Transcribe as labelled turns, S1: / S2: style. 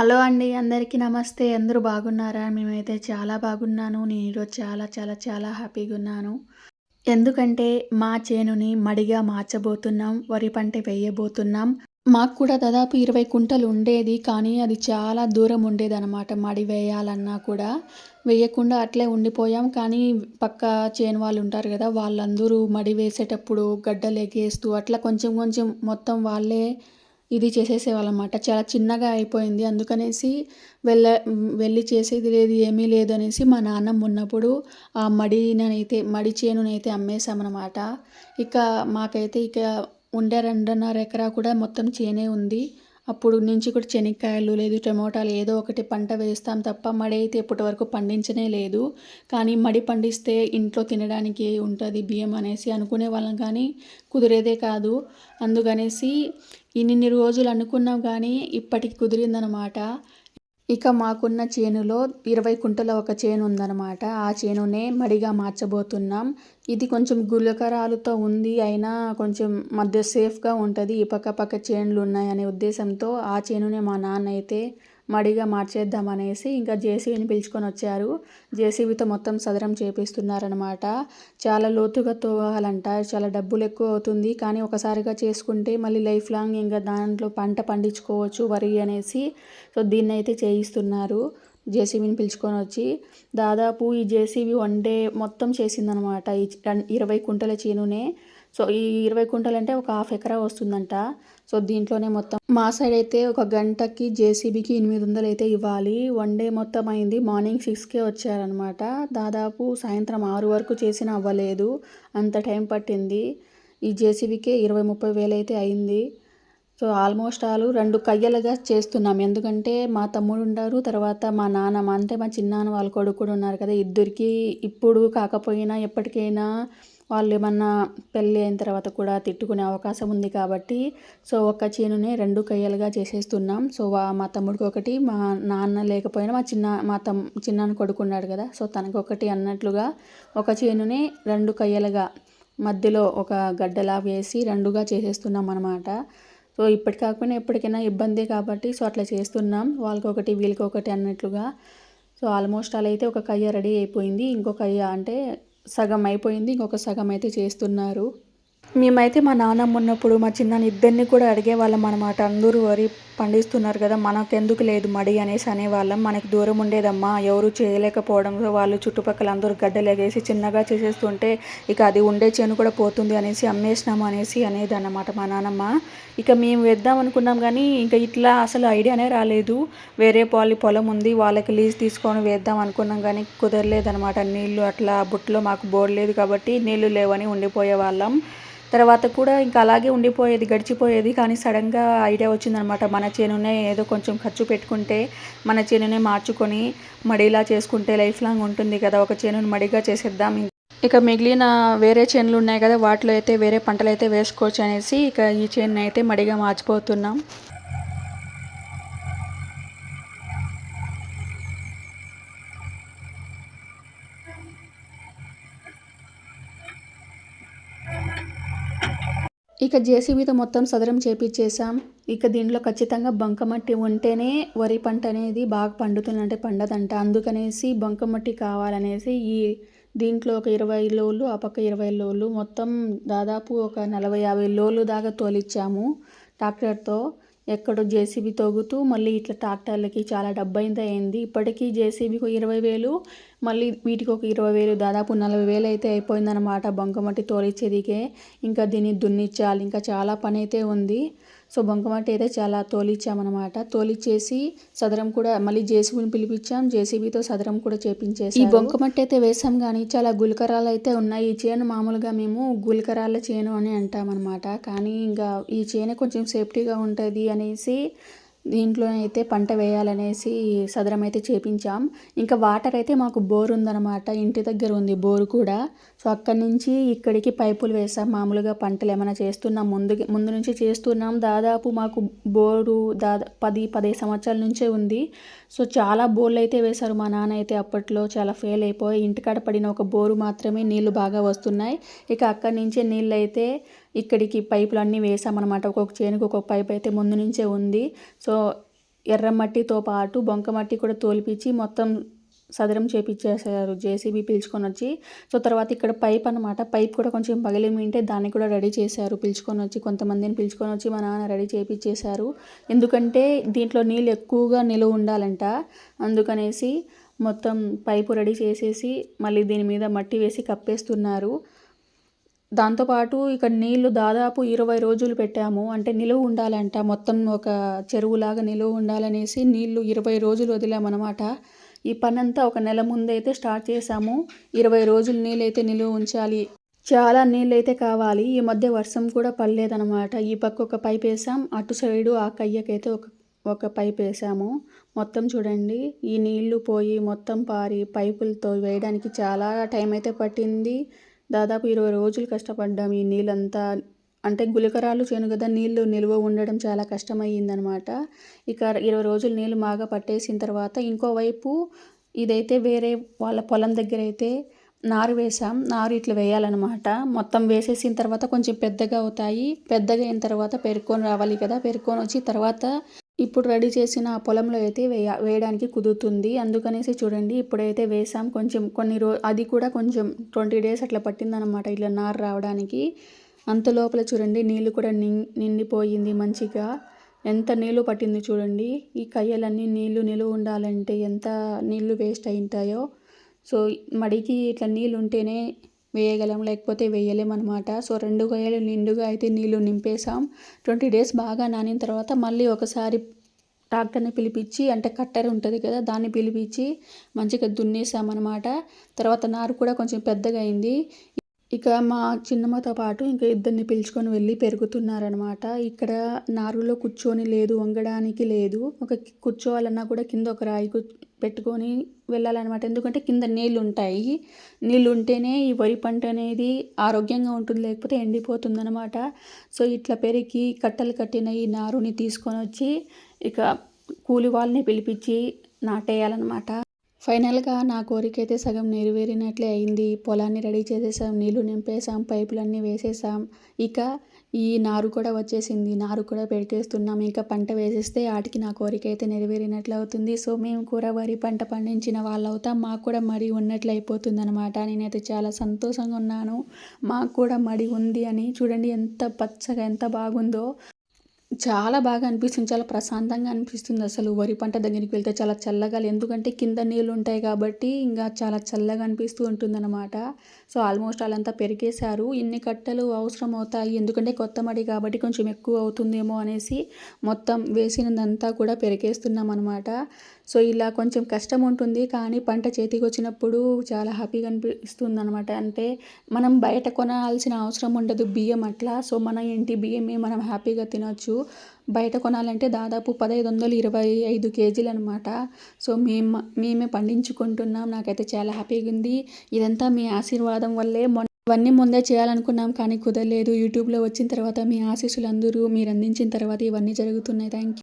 S1: Hello అండి అందరికీ నమస్తే. అందరూ బాగున్నారా? మేమైతే చాలా బాగున్నాను. నేను ఈరోజు చాలా చాలా చాలా హ్యాపీగా ఉన్నాను. ఎందుకంటే మా చేనుని మడిగా మార్చబోతున్నాం వరి పంట వేయబోతున్నాం. మాకు కూడా దాదాపు ఇరవై కుంటలు ఉండేది కానీ అది చాలా దూరం ఉండేదన్నమాట. మడి వేయాలన్నా కూడా వేయకుండా అట్లే ఉండిపోయాం. కానీ పక్క చేను వాళ్ళు ఉంటారు కదా వాళ్ళందరూ మడి వేసేటప్పుడు గడ్డలు ఎగేస్తూ అట్లా కొంచెం కొంచెం మొత్తం వాళ్ళే ఇది చేసేసేవాళ్ళమాట చాలా చిన్నగా అయిపోయింది. అందుకనేసి వెళ్ళ వెళ్ళి చేసేది లేదు ఏమీ లేదు అనేసి మా నాన్నమ్మ ఉన్నప్పుడు ఆ మడినైతే మడి చేనునైతే అమ్మేశామన్నమాట ఇక మాకైతే ఇక ఉండే రెండున్నర ఎకరా కూడా మొత్తం చేనే ఉంది. అప్పుడు నుంచి కూడా శనక్కాయలు లేదు టమోటాలు ఏదో ఒకటి పంట వేస్తాం తప్ప మడి అయితే ఇప్పటి వరకు పండించనే లేదు. కానీ మడి పండిస్తే ఇంట్లో తినడానికి ఉంటుంది బియ్యం అనేసి అనుకునే వాళ్ళం కానీ కుదిరేదే కాదు. అందుకనేసి ఇన్ని రోజులు అనుకున్నాం కానీ ఇప్పటికి కుదిరిందనమాట. ఇక మాకున్న చేనులో ఇరవై కుంటల ఒక చేను ఉందన్నమాట. ఆ చేనునే మడిగా మార్చబోతున్నాం. ఇది కొంచెం గులకరాలతో ఉంది అయినా కొంచెం మధ్య సేఫ్గా ఉంటుంది. ఈ పక్క పక్క చేనులు ఉన్నాయనే ఉద్దేశంతో ఆ చేనునే మా నాన్న అయితే మడిగా మార్చేద్దామనేసి ఇంకా జేసీబీని పిలుచుకొని వచ్చారు. జేసీబీతో మొత్తం సదరం చేపిస్తున్నారనమాట చాలా లోతుగా తోవాలంట. చాలా డబ్బులు ఎక్కువ అవుతుంది. కానీ ఒకసారిగా చేసుకుంటే మళ్ళీ లైఫ్ లాంగ్ ఇంకా దాంట్లో పంట పండించుకోవచ్చు వరి అనేసి. సో దీన్ని అయితే చేయిస్తున్నారు జేసీబీని పిలుచుకొని వచ్చి. దాదాపు ఈ జేసీబీ వన్ డే మొత్తం చేసిందనమాట ఈ ఇరవై కుంటల చేనునే. సో ఈ ఇరవై కుంటలు అంటే ఒక హాఫ్ ఎకరా వస్తుందంట. సో దీంట్లోనే మొత్తం మా సైడ్ అయితే ఒక గంటకి జేసీబీకి ఎనిమిది వందలు అయితే ఇవ్వాలి. వన్ డే మొత్తం అయింది. మార్నింగ్ సిక్స్కే వచ్చారనమాట దాదాపు సాయంత్రం ఆరు వరకు చేసిన అవ్వలేదు. అంత టైం పట్టింది. ఈ జేసీబీకే ఇరవై ముప్పై వేలు అయితే అయింది. సో ఆల్మోస్ట్ ఆల్ రెండు కయ్యలుగా చేస్తున్నాం. ఎందుకంటే మా తమ్ముడు ఉన్నారు తర్వాత మా నాన్నమ్మ అంటే మా చిన్నాన్న వాళ్ళ కొడుకు కూడా ఉన్నారు కదా. ఇద్దరికి ఇప్పుడు కాకపోయినా ఎప్పటికైనా వాళ్ళు ఏమన్నా పెళ్ళి అయిన తర్వాత కూడా తిట్టుకునే అవకాశం ఉంది కాబట్టి సో ఒక చేనునే రెండు కయ్యలుగా చేసేస్తున్నాం. సో మా తమ్ముడికి ఒకటి మా నాన్న లేకపోయినా మా చిన్న మా తమ్ చిన్నాన్న కొడుకున్నాడు కదా సో తనకు ఒకటి అన్నట్లుగా ఒక చేనునే రెండు కయ్యలుగా మధ్యలో ఒక గడ్డలా వేసి రెండుగా చేసేస్తున్నాం అనమాట సో ఇప్పటి కాకపోయినా ఎప్పటికైనా ఇబ్బందే కాబట్టి సో అట్లా చేస్తున్నాం. వాళ్ళకి ఒకటి వీళ్ళకి ఒకటి అన్నట్లుగా. సో ఆల్మోస్ట్ అలా అయితే ఒక కయ్య రెడీ అయిపోయింది. ఇంకొక కయ్య అంటే సగం అయిపోయింది ఇంకొక సగం అయితే చేస్తున్నారు. మేమైతే మా నాన్నమ్మ ఉన్నప్పుడు మా చిన్న ఇద్దరిని కూడా అడిగేవాళ్ళం అనమాట అందరూ వరి పండిస్తున్నారు కదా మనకెందుకు లేదు మడి అనేసి అనేవాళ్ళం. మనకి దూరం ఉండేదమ్మా ఎవరు చేయలేకపోవడంతో వాళ్ళు చుట్టుపక్కల అందరూ గడ్డలేగేసి చిన్నగా చేసేస్తుంటే ఇక అది ఉండే చేను కూడా పోతుంది అనేసి అమ్మేసినాము అనేసి అనేది అన్నమాట మా నాన్నమ్మ. ఇక మేము వేద్దాం అనుకున్నాం కానీ ఇంకా ఇట్లా అసలు ఐడియానే రాలేదు. వేరే పాలి పొలం ఉంది వాళ్ళకి లీజ్ తీసుకొని వేద్దాం అనుకున్నాం కానీ కుదరలేదనమాట నీళ్ళు అట్లా బుట్టలో మాకు బోర్లేదు కాబట్టి నీళ్ళు లేవని ఉండిపోయే వాళ్ళం. తర్వాత కూడా ఇంకా అలాగే ఉండిపోయేది గడిచిపోయేది. కానీ సడన్గా ఐడియా వచ్చిందనమాట. మన చేనునే ఏదో కొంచెం ఖర్చు పెట్టుకుంటే మన చేనునే మార్చుకొని మడిలా చేసుకుంటే లైఫ్ లాంగ్ ఉంటుంది కదా. ఒక చేనుని మడిగా చేసేద్దాం. ఇక మిగిలిన వేరే చేనులు ఉన్నాయి కదా. వాటిలో అయితే వేరే పంటలు అయితే వేసుకోవచ్చు అనేసి ఇక ఈ చేను అయితే మడిగా మార్చిపోతున్నాం. ఇక జేసీబీతో మొత్తం సదరం చేపించేసాం ఇక దీంట్లో ఖచ్చితంగా బంకమట్టి ఉంటేనే వరి పంట అనేది బాగా పండుతుందంటే పండదంట. అందుకనేసి బంకమట్టి కావాలనేసి ఈ దీంట్లో ఒక ఇరవై లోళ్ళు ఆ పక్క ఇరవై లోళ్ళు మొత్తం దాదాపు ఒక నలభై యాభై లోళ్ళు దాకా తోలిచ్చాము. ట్రాక్టర్తో ఎక్కడో జేసీబీ తోగుతూ మళ్ళీ ఇట్లా ట్రాక్టర్లకి చాలా డబ్బైంది అయింది. ఇప్పటికీ జేసీబీకి ఇరవై వేలు మళ్ళీ వీటికి ఒక ఇరవై వేలు దాదాపు నలభై వేలు అయితే అయిపోయిందనమాట బంకమట్టి తోలిచ్చేదికే. ఇంకా దీన్ని దున్నిచ్చాలి. ఇంకా చాలా పని అయితే ఉంది. సో బంకమట్టి అయితే చాలా తోలిచ్చామన్నమాట. తోలిచ్చేసి సదరం కూడా మళ్ళీ జేసీబీని పిలిపించాం. జేసీబీతో సదరం కూడా చేపించేసి ఈ బంకమట్టి అయితే వేసాం కానీ చాలా గులకరాలు అయితే ఉన్నాయి. ఈ చేను మామూలుగా మేము గులకరాల చేను అని అంటామన్నమాట. కానీ ఇంకా ఈ చేను కొంచెం సేఫ్టీగా ఉంటుంది అనేసి దీంట్లో అయితే పంట వేయాలనేసి సదరం అయితే చేపించాం. ఇంకా వాటర్ అయితే మాకు బోర్ ఉందన్నమాట. ఇంటి దగ్గర ఉంది బోరు కూడా. సో అక్కడి నుంచి ఇక్కడికి పైపులు వేసాం. మామూలుగా పంటలు ఏమైనా చేస్తున్నాం. ముందు ముందు నుంచి చేస్తున్నాం. దాదాపు మాకు బోరు దాదా పది పదిహేను సంవత్సరాల నుంచే ఉంది. సో చాలా బోర్లు అయితే వేశారు మా నాన్న అయితే అప్పట్లో. చాలా ఫెయిల్ అయిపోయి ఇంటికాడ పడిన ఒక బోరు మాత్రమే నీళ్ళు బాగా వస్తున్నాయి. ఇక అక్కడి నుంచే నీళ్ళు అయితే ఇక్కడికి పైపులు అన్నీ వేసామన్నమాట. ఒక్కొక్క చేనుకు ఒక్కొక్క పైప్ అయితే ముందు నుంచే ఉంది. సో ఎర్రమట్టితో పాటు బొంకమట్టి కూడా తోలిపించి మొత్తం సదరం చేపించేసారు జేసీబీ పిలుచుకొని వచ్చి. సో తర్వాత ఇక్కడ పైప్ అనమాట పైప్ కూడా కొంచెం పగిలి ఉంటే దాన్ని కూడా రెడీ చేశారు. పిలుచుకొని వచ్చి కొంతమందిని పిలుచుకొని వచ్చి మా నాన్న రెడీ చేపించేశారు ఎందుకంటే దీంట్లో నీళ్ళు ఎక్కువగా నిలువ ఉండాలంట. అందుకనేసి మొత్తం పైపు రెడీ చేసేసి మళ్ళీ దీని మీద మట్టి వేసి కప్పేస్తున్నారు. దాంతోపాటు ఇక్కడ నీళ్ళు దాదాపు ఇరవై రోజులు పెట్టాము. అంటే నిలువ ఉండాలంట. మొత్తం ఒక చెరువులాగా నిలువ ఉండాలనేసి నీళ్ళు ఇరవై రోజులు వదిలామన్నమాట. ఈ పనంతా ఒక నెల ముందైతే స్టార్ట్ చేసాము ఇరవై రోజులు నీళ్ళైతే నిలువ ఉంచాలి. చాలా నీళ్ళైతే కావాలి. ఈ మధ్య వర్షం కూడా పడలేదన్నమాట. ఈ పక్క ఒక పైప్ వేసాం. అటు సైడు ఆ కయ్యకైతే ఒక ఒక పైప్ వేసాము. మొత్తం చూడండి. ఈ నీళ్ళు పోయి మొత్తం పారి పైపులతో వేయడానికి చాలా టైం అయితే పట్టింది. దాదాపు ఇరవై రోజులు కష్టపడ్డాం ఈ నీళ్ళంతా. అంటే గులకరాలు చేను కదా నీళ్ళు నిల్వ ఉండడం చాలా కష్టమయ్యిందనమాట. ఇక ఇరవై రోజులు నీళ్ళు బాగా పట్టేసిన తర్వాత ఇంకోవైపు ఇదైతే వేరే వాళ్ళ పొలం దగ్గర అయితే నారు వేసాం నారు ఇట్లా వేయాలన్నమాట మొత్తం వేసేసిన తర్వాత కొంచెం పెద్దగా అవుతాయి. పెద్దగా అయిన తర్వాత పెరుక్కొని రావాలి కదా. పెరుక్కొని వచ్చి తర్వాత ఇప్పుడు రెడీ చేసిన పొలంలో అయితే వేయ వేయడానికి కుదురుతుంది. అందుకనేసి చూడండి ఇప్పుడైతే వేసాం. కొంచెం కొన్ని రో అది కూడా కొంచెం ట్వంటీ డేస్ అట్లా పట్టిందనమాట ఇట్లా నారు రావడానికి. అంత లోపల చూడండి నీళ్ళు కూడా నిండిపోయింది మంచిగా. ఎంత నీళ్ళు పట్టింది చూడండి. ఈ కయ్యలన్నీ నీళ్ళు నిలువ ఉండాలంటే ఎంత నీళ్ళు వేస్ట్ అయి ఉంటాయో. సో మడికి ఇట్లా నీళ్ళు ఉంటేనే వేయగలం లేకపోతే వేయలేం అనమాట సో రెండు గొయ్యలు నిండుగా అయితే నీళ్ళు నింపేసాం ట్వంటీ డేస్ బాగా నానిన తర్వాత మళ్ళీ ఒకసారి ట్రాక్టర్ని పిలిపించి అంటే కట్టర్ ఉంటుంది కదా దాన్ని పిలిపించి మంచిగా దున్నేసామన్నమాట తర్వాత నారు కూడా కొంచెం పెద్దగా అయింది. ఇక మా చిన్నమ్మతో పాటు ఇంకా ఇద్దరిని పిలుచుకొని వెళ్ళి పెరుగుతున్నారనమాట ఇక్కడ నారులో కూర్చొని లేదు వంగడానికి లేదు. ఒక కూర్చోవాలన్నా కూడా కింద ఒక రాయి పెట్టుకొని వెళ్ళాలన్నమాట. ఎందుకంటే కింద నీళ్ళు ఉంటాయి నీళ్ళు ఉంటేనే ఈ వరి పంట అనేది ఆరోగ్యంగా ఉంటుంది లేకపోతే ఎండిపోతుంది అనమాట సో ఇట్లా పెరిగి కట్టలు కట్టిన ఈ నారుని తీసుకొని వచ్చి ఇక కూలి వాళ్ళని పిలిపించి నాటేయాలన్నమాట. ఫైనల్గా నా కోరిక అయితే సగం నెరవేరినట్లే అయింది. పొలాన్ని రెడీ చేసేసాం. నీళ్ళు నింపేసాం పైపులన్నీ వేసేసాం ఇక ఈ నారు కూడా వచ్చేసింది. నారు కూడా పెట్టేస్తున్నాం ఇంకా పంట వేసేస్తే వాటికి నా కోరిక అయితే నెరవేరినట్లు అవుతుంది. సో మేము కూడా వరి పంట పండించిన వాళ్ళు అవుతాం. మాకు కూడా మడి ఉన్నట్లు అయిపోతుంది అనమాట నేనైతే చాలా సంతోషంగా ఉన్నాను. మాకు కూడా మడి ఉంది అని. చూడండి ఎంత పచ్చగా ఎంత బాగుందో. చాలా బాగా అనిపిస్తుంది. చాలా ప్రశాంతంగా అనిపిస్తుంది అసలు. వరి పంట దగ్గరికి వెళ్తే చాలా చల్లగా ఎందుకంటే కింద నీళ్ళు ఉంటాయి కాబట్టి ఇంకా చాలా చల్లగా అనిపిస్తూ ఉంటుందన్నమాట. సో ఆల్మోస్ట్ వాళ్ళంతా పెరిగేశారు. ఇన్ని కట్టెలు అవసరం అవుతాయి. ఎందుకంటే కొత్త మడి కాబట్టి కొంచెం ఎక్కువ అవుతుందేమో అనేసి మొత్తం వేసినదంతా కూడా పెరిగేస్తున్నాం అనమాట సో ఇలా కొంచెం కష్టం ఉంటుంది. కానీ పంట చేతికి వచ్చినప్పుడు చాలా హ్యాపీగా అనిపిస్తుంది అనమాట అంటే మనం బయట కొనాల్సిన అవసరం ఉండదు బియ్యం అట్లా. సో మన ఇంటి బియ్యమే మనం హ్యాపీగా తినొచ్చు. బయట కొనాలంటే దాదాపు పదహైదు వందలు ఇరవై ఐదు కేజీలు అనమాట సో మేము మేమే పండించుకుంటున్నాం. నాకైతే చాలా హ్యాపీగా ఉంది. ఇదంతా మీ ఆశీర్వాదం వల్లే ఇవన్నీ ముందే చేయాలనుకున్నాం కానీ కుదరలేదు. యూట్యూబ్లో వచ్చిన తర్వాత మీ ఆశీస్సులు అందరూ మీరు అందించిన తర్వాత ఇవన్నీ జరుగుతున్నాయి. Thank you